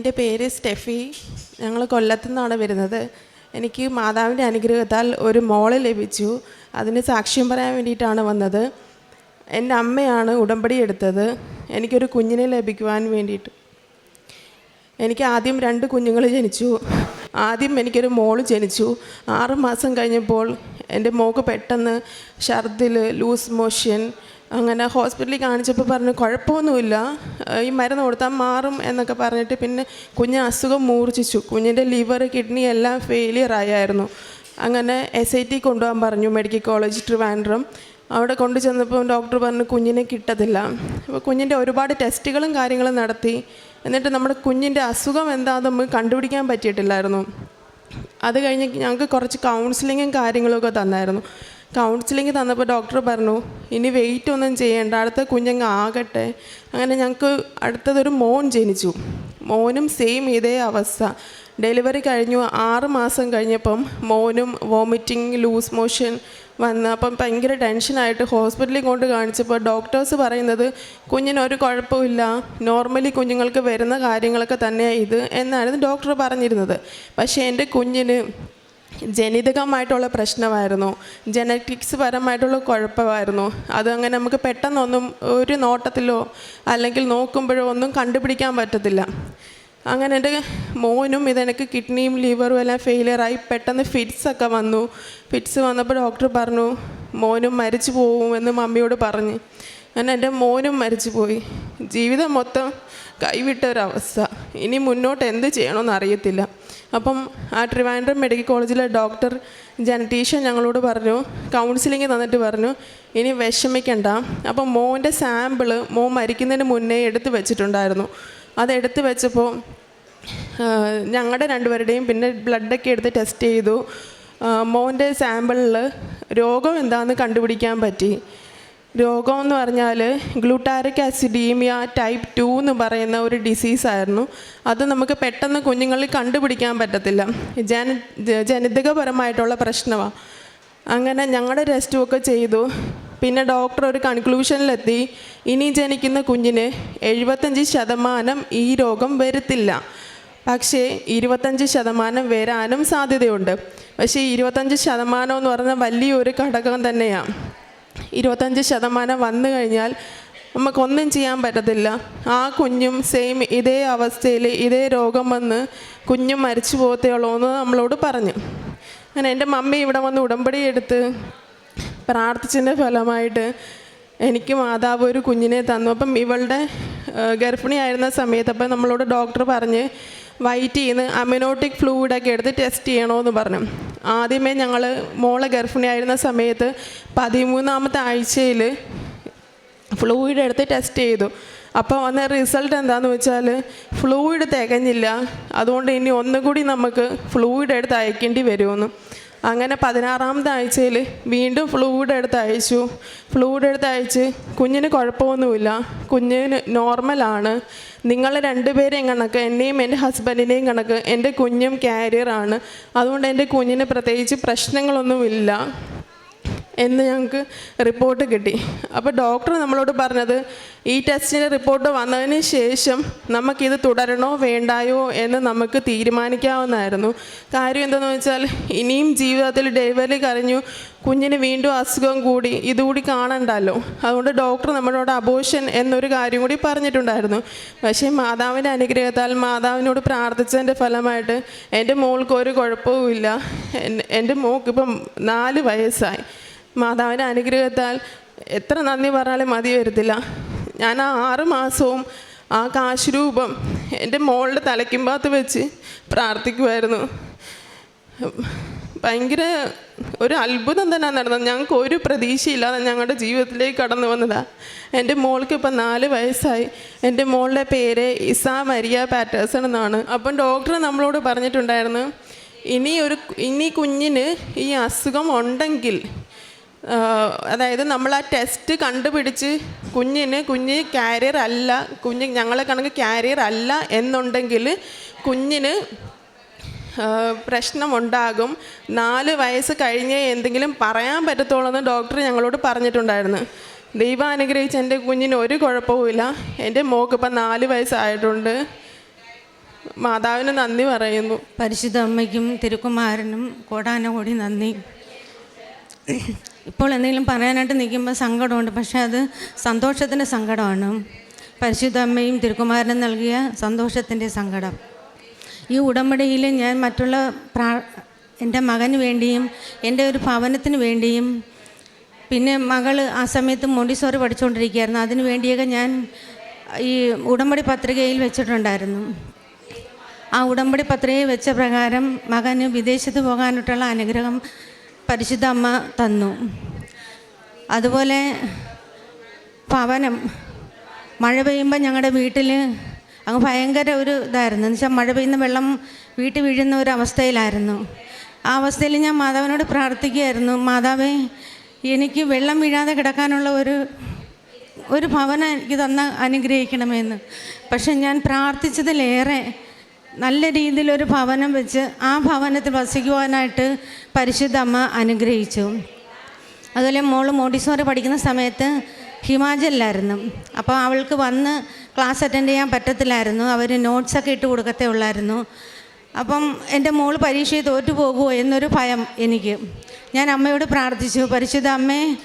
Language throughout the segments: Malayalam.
എന്റെ പേര് സ്റ്റെഫി. ഞങ്ങൾ കൊല്ലത്തു നിന്നാണ് വരുന്നത്. എനിക്ക് മാതാവിന്റെ അനുഗ്രഹത്താൽ ഒരു മോൾ ലഭിച്ചു. അതിന് സാക്ഷ്യം പറയാൻ വേണ്ടിയിട്ടാണ് വന്നത്. എന്റെ അമ്മയാണ് ഉടമ്പടി എടുത്തത്. എനിക്കൊരു കുഞ്ഞിനെ ലഭിക്കുവാൻ വേണ്ടിയിട്ട്. എനിക്ക് ആദ്യം രണ്ട് കുഞ്ഞുങ്ങൾ ജനിച്ചു. ആദ്യം എനിക്കൊരു മോൾ ജനിച്ചു. ആറ് മാസം കഴിഞ്ഞപ്പോൾ എന്റെ മോക്ക് പെട്ടെന്ന് ഛർദിൽ ലൂസ് മോഷൻ അങ്ങനെ ഹോസ്പിറ്റലിൽ കാണിച്ചപ്പോൾ പറഞ്ഞു കുഴപ്പമൊന്നുമില്ല. ഈ മരുന്ന് കൊടുത്താൽ മാറും എന്നൊക്കെ പറഞ്ഞിട്ട് പിന്നെ കുഞ്ഞ് അസുഖം മൂർച്ഛിച്ചു. കുഞ്ഞിന്റെ ലിവർ കിഡ്നി എല്ലാം ഫെയിലിയർ ആയായിരുന്നു. അങ്ങനെ എസ് ഐ ടി കൊണ്ടുപോകാൻ പറഞ്ഞു മെഡിക്കൽ കോളേജ് ട്രിവാൻഡ്രം. അവിടെ കൊണ്ടു ചെന്നപ്പോൾ ഡോക്ടർ പറഞ്ഞു കുഞ്ഞിനെ കിട്ടത്തില്ല. അപ്പോൾ കുഞ്ഞിന്റെ ഒരുപാട് ടെസ്റ്റുകളും കാര്യങ്ങളും നടത്തി. എന്നിട്ട് നമ്മുടെ കുഞ്ഞിന്റെ അസുഖം എന്താണെന്ന് നമുക്ക് കണ്ടുപിടിക്കാൻ പറ്റിയിട്ടില്ലായിരുന്നു. അത് കഴിഞ്ഞ് ഞങ്ങൾക്ക് കുറച്ച് കൗൺസിലിങ്ങും കാര്യങ്ങളൊക്കെ തന്നായിരുന്നു. കൗൺസിലിംഗ് തന്നപ്പോൾ ഡോക്ടർ പറഞ്ഞു ഇനി വെയിറ്റ് ഒന്നും ചെയ്യേണ്ട അടുത്ത കുഞ്ഞങ്ങ് ആകട്ടെ. അങ്ങനെ ഞങ്ങൾക്ക് അടുത്തതൊരു മോൻ ജനിച്ചു. മോനും സെയിം ഇതേ അവസ്ഥ. ഡെലിവറി കഴിഞ്ഞു ആറ് മാസം കഴിഞ്ഞപ്പം മോനും വോമിറ്റിംഗ് ലൂസ് മോഷൻ വന്ന് അപ്പം ഭയങ്കര ടെൻഷനായിട്ട് ഹോസ്പിറ്റലിൽ കൊണ്ട് കാണിച്ചപ്പോൾ ഡോക്ടേഴ്സ് പറയുന്നത് കുഞ്ഞിനൊരു കുഴപ്പമില്ല നോർമലി കുഞ്ഞുങ്ങൾക്ക് വരുന്ന കാര്യങ്ങളൊക്കെ തന്നെയാണ് ഇത് എന്നായിരുന്നു ഡോക്ടർ പറഞ്ഞിരുന്നത്. പക്ഷേ എന്റെ കുഞ്ഞിന് ജനിതകമായിട്ടുള്ള പ്രശ്നമായിരുന്നു. ജനറ്റിക്സ് പരമായിട്ടുള്ള കുഴപ്പമായിരുന്നു. അതങ്ങനെ നമുക്ക് പെട്ടെന്നൊന്നും ഒരു നോട്ടത്തിലോ അല്ലെങ്കിൽ നോക്കുമ്പോഴോ ഒന്നും കണ്ടുപിടിക്കാൻ പറ്റത്തില്ല. അങ്ങനെ എന്റെ മോനും ഇതെനിക്ക് കിഡ്നിയും ലിവറും എല്ലാം ഫെയിലിയറായി പെട്ടെന്ന് ഫിറ്റ്സ് ഒക്കെ വന്നു. ഫിറ്റ്സ് വന്നപ്പോൾ ഡോക്ടർ പറഞ്ഞു മോനും മരിച്ചു പോകുമെന്ന് മമ്മിയോട് പറഞ്ഞ്. അങ്ങനെ എന്റെ മോനും മരിച്ചു പോയി. ജീവിതം മൊത്തം കൈവിട്ട ഒരവസ്ഥ. ഇനി മുന്നോട്ട് എന്ത് ചെയ്യണമെന്ന് അറിയത്തില്ല. അപ്പം ആ ട്രിവാൻഡ്രം മെഡിക്കൽ കോളേജിലെ ഡോക്ടർ ജനറ്റീഷ്യൻ ഞങ്ങളോട് പറഞ്ഞു കൗൺസിലിംഗ് തന്നിട്ട് പറഞ്ഞു ഇനി വിഷമിക്കണ്ട. അപ്പം മോന്റെ സാമ്പിൾ മോൻ മരിക്കുന്നതിന് മുന്നേ എടുത്ത് വെച്ചിട്ടുണ്ടായിരുന്നു. അത് എടുത്ത് വെച്ചപ്പോൾ ഞങ്ങളുടെ രണ്ടുപേരുടെയും പിന്നെ ബ്ലഡൊക്കെ എടുത്ത് ടെസ്റ്റ് ചെയ്തു. മോന്റെ സാമ്പിളിൽ രോഗം എന്താണെന്ന് കണ്ടുപിടിക്കാൻ പറ്റി. രോഗം എന്ന് പറഞ്ഞാൽ ഗ്ലൂട്ടാരിക് ആസിഡീമിയ ടൈപ്പ് ടു എന്ന് പറയുന്ന ഒരു ഡിസീസായിരുന്നു അത് നമുക്ക് പെട്ടെന്ന് കുഞ്ഞുങ്ങളിൽ കണ്ടുപിടിക്കാൻ പറ്റത്തില്ല. ജന ജനിതകപരമായിട്ടുള്ള പ്രശ്നമാണ് അങ്ങനെ ഞങ്ങളുടെ ടെസ്റ്റും ഒക്കെ ചെയ്തു. പിന്നെ ഡോക്ടർ ഒരു കൺക്ലൂഷനിലെത്തി ഇനി ജനിക്കുന്ന കുഞ്ഞിന് എഴുപത്തഞ്ച് ശതമാനം ഈ രോഗം വരുത്തില്ല. പക്ഷേ ഇരുപത്തഞ്ച് ശതമാനം വരാനും സാധ്യതയുണ്ട്. പക്ഷേ ഇരുപത്തഞ്ച് ശതമാനം എന്ന് പറഞ്ഞാൽ വലിയൊരു ഘടകം തന്നെയാണ് ഇരുപത്തഞ്ച് ശതമാനം വന്നു കഴിഞ്ഞാൽ നമുക്കൊന്നും ചെയ്യാൻ പറ്റത്തില്ല. ആ കുഞ്ഞും സെയിം ഇതേ അവസ്ഥയിൽ ഇതേ രോഗം വന്ന് കുഞ്ഞും മരിച്ചു പോകത്തേ ഉള്ളൂ എന്ന് നമ്മളോട് പറഞ്ഞു. അങ്ങനെ എന്റെ മമ്മി ഇവിടെ വന്ന് ഉടമ്പടി എടുത്ത് പ്രാർത്ഥിച്ചതിന്റെ ഫലമായിട്ട് എനിക്ക് മാതാവ് ഒരു കുഞ്ഞിനെ തന്നു. അപ്പം ഇവളുടെ ഗർഭിണിയായിരുന്ന സമയത്ത് അപ്പം നമ്മളോട് ഡോക്ടർ പറഞ്ഞ് വയറ്റിൽ നിന്ന് അമിനോട്ടിക് ഫ്ലൂയിഡൊക്കെ എടുത്ത് ടെസ്റ്റ് ചെയ്യണമെന്ന് പറഞ്ഞു. ആദ്യമേ ഞങ്ങൾ മോളെ ഗർഭിണിയായിരുന്ന സമയത്ത് പതിമൂന്നാമത്തെ ആഴ്ചയിൽ ഫ്ലൂയിഡ് എടുത്ത് ടെസ്റ്റ് ചെയ്തു. അപ്പോൾ വന്ന റിസൾട്ട് എന്താണെന്ന് വെച്ചാൽ ഫ്ലൂയിഡ് തികഞ്ഞില്ല. അതുകൊണ്ട് ഇനി ഒന്നുകൂടി നമുക്ക് ഫ്ലൂയിഡ് എടുത്ത് അയക്കേണ്ടി വരുമെന്ന്. അങ്ങനെ പതിനാറാമത്തെ ആഴ്ചയിൽ വീണ്ടും ഫ്ലൂയിഡ് എടുത്ത് അയച്ചു. ഫ്ലൂയിഡ് എടുത്ത് അയച്ച് കുഞ്ഞിന് കുഴപ്പമൊന്നുമില്ല. കുഞ്ഞിന് നോർമലാണ് നിങ്ങൾ രണ്ടുപേരെയും കണക്ക് എന്നെയും എന്റെ ഹസ്ബൻഡിനെയും കണക്ക് എന്റെ കുഞ്ഞും ക്യാരിയറാണ് അതുകൊണ്ട് എന്റെ കുഞ്ഞിന് പ്രത്യേകിച്ച് പ്രശ്നങ്ങളൊന്നുമില്ല. എന്ന് ഞങ്ങൾക്ക് റിപ്പോർട്ട് കിട്ടി. അപ്പോൾ ഡോക്ടർ നമ്മളോട് പറഞ്ഞത് ഈ ടെസ്റ്റിന്റെ റിപ്പോർട്ട് വന്നതിന് ശേഷം നമുക്കിത് തുടരണോ വേണ്ടായോ എന്ന് നമുക്ക് തീരുമാനിക്കാവുന്നതായിരുന്നു. കാര്യം എന്തെന്ന് വെച്ചാൽ ഇനിയും ജീവിതത്തിൽ ഡെലിവറി കഴിഞ്ഞു കുഞ്ഞിന് വീണ്ടും അസുഖം കൂടി ഇതുകൂടി കാണണ്ടല്ലോ. അതുകൊണ്ട് ഡോക്ടർ നമ്മളോട് അബോഷൻ എന്നൊരു കാര്യം കൂടി പറഞ്ഞിട്ടുണ്ടായിരുന്നു. പക്ഷേ മാതാവിന്റെ അനുഗ്രഹത്താൽ മാതാവിനോട് പ്രാർത്ഥിച്ചതിന്റെ ഫലമായിട്ട് എന്റെ മോൾക്ക് ഒരു കുഴപ്പവും ഇല്ല എന്റെ മോൾക്ക് ഇപ്പം നാല് വയസ്സായി. മാതാവിന്റെ അനുഗ്രഹത്താൽ എത്ര നന്ദി പറഞ്ഞാലും മതി വരത്തില്ല. ഞാൻ ആ ആറ് മാസവും ആ കാശുരൂപം എന്റെ മോളുടെ തലയ്ക്കുമ്പാത്ത് വെച്ച് പ്രാർത്ഥിക്കുമായിരുന്നു ഭയങ്കര ഒരു അത്ഭുതം തന്നെ നടന്നത്. ഞങ്ങൾക്ക് ഒരു പ്രതീക്ഷയില്ലാതെ ഞങ്ങളുടെ ജീവിതത്തിലേക്ക് കടന്നു വന്നതാണ് എന്റെ മോൾക്ക് ഇപ്പം നാല് വയസ്സായി. എന്റെ മോളുടെ പേര് ഇസ മരിയ പാറ്റേഴ്സൺ എന്നാണ്. അപ്പം ഡോക്ടർ നമ്മളോട് പറഞ്ഞിട്ടുണ്ടായിരുന്നു ഇനി ഒരു ഇനി കുഞ്ഞിന് ഈ അസുഖം ഉണ്ടെങ്കിൽ അതായത് നമ്മൾ ആ ടെസ്റ്റ് കണ്ടുപിടിച്ച് കുഞ്ഞിന് കുഞ്ഞ് കാരിയർ അല്ല കുഞ്ഞ് ഞങ്ങളെ കണക്ക് കാരിയർ അല്ല എന്നുണ്ടെങ്കിൽ കുഞ്ഞിന് പ്രശ്നമുണ്ടാകും. നാല് വയസ്സ് കഴിഞ്ഞേ എന്തെങ്കിലും പറയാൻ പറ്റത്തുള്ളൂ എന്ന് ഡോക്ടർ ഞങ്ങളോട് പറഞ്ഞിട്ടുണ്ടായിരുന്നു. ദൈവം അനുഗ്രഹിച്ച് എന്റെ കുഞ്ഞിന് ഒരു കുഴപ്പവുമില്ല എന്റെ മോക്ക് ഇപ്പം നാല് വയസ്സായിട്ടുണ്ട്. മാതാവിന് നന്ദി പറയുന്നു. പരിശുദ്ധ അമ്മയ്ക്കും തിരുക്കുമാരനും കോടാനോടി നന്ദി. ഇപ്പോൾ എന്തെങ്കിലും പറയാനായിട്ട് നിൽക്കുമ്പോൾ സങ്കടമുണ്ട്. പക്ഷേ അത് സന്തോഷത്തിന്റെ സങ്കടമാണ്. പരിശുദ്ധ അമ്മയും തിരുക്കുമാരനും നൽകിയ സന്തോഷത്തിന്റെ സങ്കടം. ഈ ഉടമ്പടിയിൽ ഞാൻ മറ്റുള്ള പ്രാ എന്റെ മകന് വേണ്ടിയും എന്റെ ഒരു ഭവനത്തിന് വേണ്ടിയും പിന്നെ മകൾ ആ സമയത്ത് മോണ്ടിസോറി പഠിച്ചുകൊണ്ടിരിക്കുകയായിരുന്നു. അതിനു വേണ്ടിയൊക്കെ ഞാൻ ഈ ഉടമ്പടി പത്രികയിൽ വെച്ചിട്ടുണ്ടായിരുന്നു. ആ ഉടമ്പടി പത്രികയിൽ വെച്ച പ്രകാരം മകന് വിദേശത്ത് പോകാനായിട്ടുള്ള അനുഗ്രഹം പരിശുദ്ധ അമ്മ തന്നു. അതുപോലെ പവനം. മഴ പെയ്യുമ്പോൾ ഞങ്ങളുടെ വീട്ടിൽ അങ്ങ് ഭയങ്കര ഒരു ഇതായിരുന്നു. എന്ന് വെച്ചാൽ മഴ പെയ്യുന്ന വെള്ളം വീട്ടിൽ വീഴുന്ന ഒരു അവസ്ഥയിലായിരുന്നു. ആ അവസ്ഥയിൽ ഞാൻ മാതാവിനോട് പ്രാർത്ഥിക്കുകയായിരുന്നു. മാതാവേ എനിക്ക് വെള്ളം വീഴാതെ കിടക്കാനുള്ള ഒരു ഒരു ഭവനം എനിക്ക് തന്ന അനുഗ്രഹിക്കണമെന്ന്. പക്ഷെ ഞാൻ പ്രാർത്ഥിച്ചതിലേറെ നല്ല രീതിയിലൊരു ഭവനം വെച്ച് ആ ഭവനത്തിൽ വസിക്കുവാനായിട്ട് പരിശുദ്ധ അമ്മ അനുഗ്രഹിച്ചു. അതുപോലെ മോൾ മോഡിസോറി പഠിക്കുന്ന സമയത്ത് ഹിമാചലിലായിരുന്നു. അപ്പോൾ അവൾക്ക് വന്ന് ക്ലാസ് അറ്റൻഡ് ചെയ്യാൻ പറ്റത്തില്ലായിരുന്നു. അവർ നോട്ട്സൊക്കെ ഇട്ട് കൊടുക്കത്തേ ഉള്ളായിരുന്നു. അപ്പം എന്റെ മോൾ പരീക്ഷയെ തോറ്റു പോകുമോ എന്നൊരു ഭയം എനിക്ക്. ഞാൻ അമ്മയോട് പ്രാർത്ഥിച്ചു പരിശുദ്ധ അമ്മേ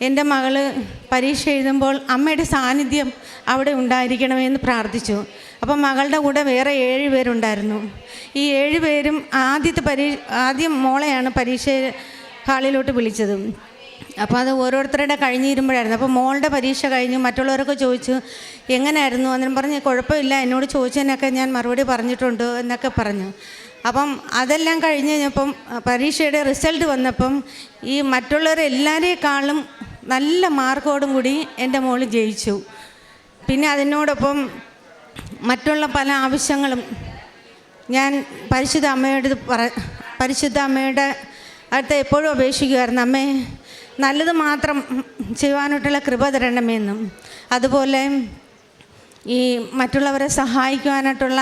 എന്റെ മകൾ പരീക്ഷ എഴുതുമ്പോൾ അമ്മയുടെ സാന്നിധ്യം അവിടെ ഉണ്ടായിരിക്കണമെന്ന് പ്രാർത്ഥിച്ചു. അപ്പം മകളുടെ കൂടെ വേറെ ഏഴ് പേരുണ്ടായിരുന്നു. ഈ ഏഴ് പേരും ആദ്യത്തെ പരീ ആദ്യം മോളെയാണ് പരീക്ഷ ഹാളിലോട്ട് വിളിച്ചത്. അപ്പോൾ അത് ഓരോരുത്തരുടെ കഴിഞ്ഞിരുമ്പോഴായിരുന്നു. അപ്പോൾ മോളുടെ പരീക്ഷ കഴിഞ്ഞു മറ്റുള്ളവരൊക്കെ ചോദിച്ചു എങ്ങനെയായിരുന്നു അന്നേരം പറഞ്ഞ് കുഴപ്പമില്ല എന്നോട് ചോദിച്ചതിനൊക്കെ ഞാൻ മറുപടി പറഞ്ഞിട്ടുണ്ട് എന്നൊക്കെ പറഞ്ഞു. അപ്പം അതെല്ലാം കഴിഞ്ഞ് കഴിഞ്ഞപ്പം പരീക്ഷയുടെ റിസൾട്ട് വന്നപ്പം ഈ മറ്റുള്ളവരെല്ലാവരെക്കാളും നല്ല മാർക്കോടും കൂടി എന്റെ മോൾ ജയിച്ചു. പിന്നെ അതിനോടൊപ്പം മറ്റുള്ള പല ആവശ്യങ്ങളും ഞാൻ പരിശുദ്ധ അമ്മയോട് പറ പരിശുദ്ധ അമ്മയുടെ അടുത്ത് എപ്പോഴും അപേക്ഷിക്കുമായിരുന്നു. അമ്മേ നല്ലത് മാത്രം ചെയ്യുവാനായിട്ടുള്ള കൃപ തരണമെന്നും അതുപോലെ ഈ മറ്റുള്ളവരെ സഹായിക്കുവാനായിട്ടുള്ള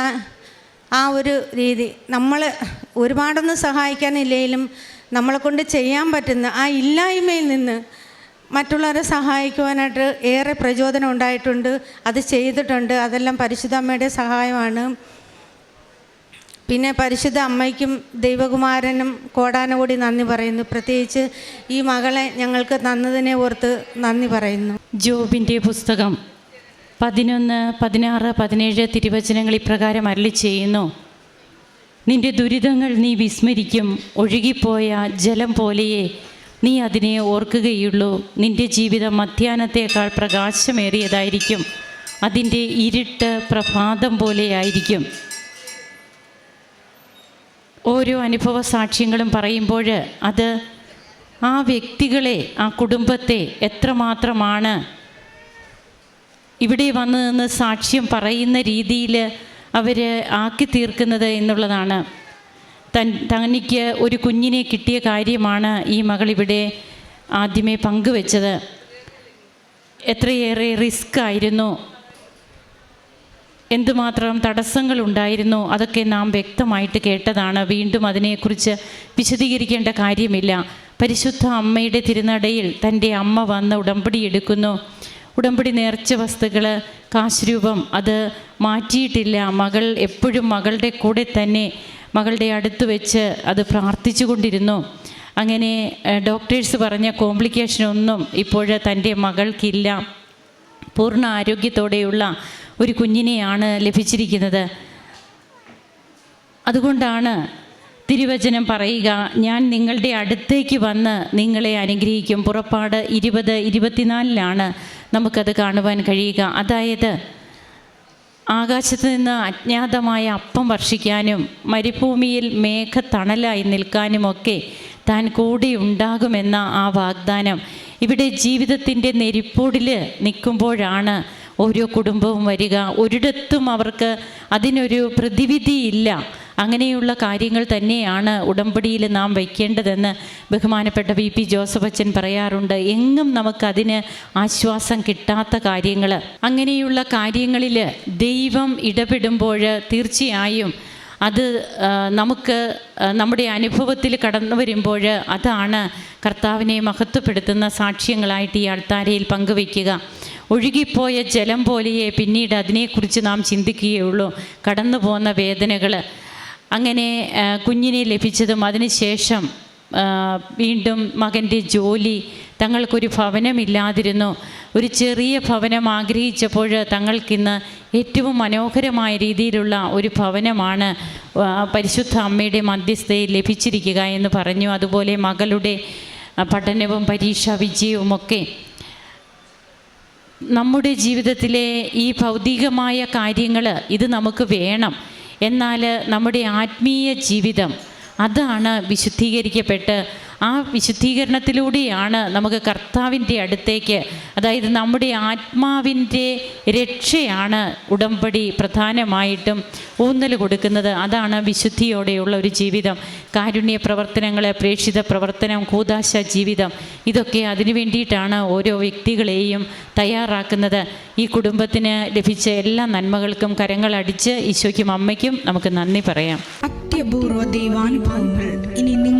ആ ഒരു രീതി നമ്മൾ ഒരുപാടൊന്നും സഹായിക്കാനില്ലെങ്കിലും നമ്മളെ കൊണ്ട് ചെയ്യാൻ പറ്റുന്ന ആ ഇല്ലായ്മയിൽ നിന്ന് മറ്റുള്ളവരെ സഹായിക്കുവാനായിട്ട് ഏറെ പ്രചോദനം ഉണ്ടായിട്ടുണ്ട്. അത് ചെയ്തിട്ടുണ്ട്. അതെല്ലാം പരിശുദ്ധ അമ്മയുടെ സഹായമാണ്. പിന്നെ പരിശുദ്ധ അമ്മയ്ക്കും ദൈവകുമാരനും കോടാനുകൂടി നന്ദി പറയുന്നു. പ്രത്യേകിച്ച് ഈ മകളെ ഞങ്ങൾക്ക് തന്നതിനെ ഓർത്ത് നന്ദി പറയുന്നു. ജോബിന്റെ പുസ്തകം പതിനൊന്ന് പതിനാറ് പതിനേഴ് തിരുവചനങ്ങൾ ഇപ്രകാരം അരളി ചെയ്യുന്നു. നിന്റെ ദുരിതങ്ങൾ നീ വിസ്മരിക്കും. ഒഴുകിപ്പോയ ജലം പോലെയേ നീ അതിനെ ഓർക്കുകയുള്ളൂ. നിന്റെ ജീവിതം മധ്യാഹ്നത്തേക്കാൾ പ്രകാശമേറിയതായിരിക്കും. അതിന്റെ ഇരുട്ട് പ്രഭാതം പോലെയായിരിക്കും ഓരോ അനുഭവ സാക്ഷ്യങ്ങളും പറയുമ്പോൾ അത് ആ വ്യക്തികളെ ആ കുടുംബത്തെ എത്രമാത്രമാണ് ഇവിടെ വന്നു നിന്ന് സാക്ഷ്യം പറയുന്ന രീതിയിൽ അവർ ആക്കി തീർക്കുന്നത് എന്നുള്ളതാണ്. തൻ തനിക്ക് ഒരു കുഞ്ഞിനെ കിട്ടിയ കാര്യമാണ് ഈ മകളിവിടെ ആദ്യമേ പങ്കുവെച്ചത്. എത്രയേറെ റിസ്ക് ആയിരുന്നു. എന്തുമാത്രം തടസ്സങ്ങളുണ്ടായിരുന്നു അതൊക്കെ നാം വ്യക്തമായിട്ട് കേട്ടതാണ്. വീണ്ടും അതിനെക്കുറിച്ച് വിശദീകരിക്കേണ്ട കാര്യമില്ല. പരിശുദ്ധ അമ്മയുടെ തിരുനടയിൽ തന്റെ അമ്മ വന്ന് ഉടമ്പടി എടുക്കുന്നു. ഉടമ്പടി നേർച്ച വസ്തുക്കൾ കാശ് രൂപം അത് മാറ്റിയിട്ടില്ല. മകൾ എപ്പോഴും മകളുടെ കൂടെ തന്നെ മകളുടെ അടുത്ത് വെച്ച് അത് പ്രാർത്ഥിച്ചു കൊണ്ടിരുന്നു അങ്ങനെ ഡോക്ടേഴ്സ് പറഞ്ഞ കോംപ്ലിക്കേഷനൊന്നും ഇപ്പോൾ തന്റെ മകൾക്കില്ല. പൂർണ ആരോഗ്യത്തോടെയുള്ള ഒരു കുഞ്ഞിനെയാണ് ലഭിച്ചിരിക്കുന്നത്. അതുകൊണ്ടാണ് തിരുവചനം പറയുക ഞാൻ നിങ്ങളുടെ അടുത്തേക്ക് വന്ന് നിങ്ങളെ അനുഗ്രഹിക്കും. പുറപ്പാട് ഇരുപത് ഇരുപത്തിനാലിലാണ് നമുക്കത് കാണുവാൻ കഴിയുക. അതായത് ആകാശത്ത് നിന്ന് അജ്ഞാതമായ അപ്പം വർഷിക്കാനും മരുഭൂമിയിൽ തണലായി നിൽക്കാനുമൊക്കെ താൻ കൂടി ഉണ്ടാകുമെന്ന ആ വാഗ്ദാനം ഇവിടെ ജീവിതത്തിന്റെ നെരിപ്പോടിൽ നിൽക്കുമ്പോഴാണ് ഓരോ കുടുംബവും വരിക. ഒരിടത്തും അവർക്ക് അതിനൊരു പ്രതിവിധിയില്ല. അങ്ങനെയുള്ള കാര്യങ്ങൾ തന്നെയാണ് ഉടമ്പടിയിൽ നാം വയ്ക്കേണ്ടതെന്ന് ബഹുമാനപ്പെട്ട വി പി ജോസഫ് അച്ഛൻ പറയാറുണ്ട്. എങ്ങും നമുക്കതിന് ആശ്വാസം കിട്ടാത്ത കാര്യങ്ങൾ അങ്ങനെയുള്ള കാര്യങ്ങളിൽ ദൈവം ഇടപെടുമ്പോൾ തീർച്ചയായും അത് നമുക്ക് നമ്മുടെ അനുഭവത്തിൽ കടന്നു വരുമ്പോൾ അതാണ് കർത്താവിനെ മഹത്വപ്പെടുത്തുന്ന സാക്ഷ്യങ്ങളായിട്ട് ഈ അൾത്താരയിൽ പങ്കുവയ്ക്കുക. ഒഴുകിപ്പോയ ജലം പോലെയേ പിന്നീട് അതിനെക്കുറിച്ച് നാം ചിന്തിക്കുകയുള്ളൂ. കടന്നു പോകുന്ന വേദനകൾ അങ്ങനെ കുഞ്ഞിനെ ലഭിച്ചതും അതിനുശേഷം വീണ്ടും മകന്റെ ജോലി തങ്ങൾക്കൊരു ഭവനമില്ലാതിരുന്നു. ഒരു ചെറിയ ഭവനം ആഗ്രഹിച്ചപ്പോൾ തങ്ങൾക്കിന്ന് ഏറ്റവും മനോഹരമായ രീതിയിലുള്ള ഒരു ഭവനമാണ് പരിശുദ്ധ അമ്മയുടെ മധ്യസ്ഥയിൽ ലഭിച്ചിരിക്കുക എന്ന് പറഞ്ഞു. അതുപോലെ മകളുടെ പഠനവും പരീക്ഷാ വിജയവുമൊക്കെ നമ്മുടെ ജീവിതത്തിലെ ഈ ഭൗതികമായ കാര്യങ്ങൾ ഇത് നമുക്ക് വേണം. എന്നാൽ നമ്മുടെ ആത്മീയ ജീവിതം അതാണ് വിശുദ്ധീകരിക്കപ്പെട്ട് ആ വിശുദ്ധീകരണത്തിലൂടെയാണ് നമുക്ക് കർത്താവിന്റെ അടുത്തേക്ക് അതായത് നമ്മുടെ ആത്മാവിന്റെ രക്ഷയാണ് ഉടമ്പടി പ്രധാനമായിട്ടും ഊന്നൽ കൊടുക്കുന്നത്. അതാണ് വിശുദ്ധിയോടെയുള്ള ഒരു ജീവിതം. കാരുണ്യ പ്രവർത്തനങ്ങൾ പ്രേക്ഷിത പ്രവർത്തനം കൂതാശ ജീവിതം ഇതൊക്കെ അതിനു വേണ്ടിയിട്ടാണ് ഓരോ വ്യക്തികളെയും തയ്യാറാക്കുന്നത്. ഈ കുടുംബത്തിന് ലഭിച്ച എല്ലാ നന്മകൾക്കും കരങ്ങൾ അടിച്ച് ഈശോയ്ക്കും അമ്മയ്ക്കും നമുക്ക് നന്ദി പറയാം. അത്യപൂർവ ദൈവാനുഭവങ്ങൾ. ഇനി നിങ്ങൾക്കും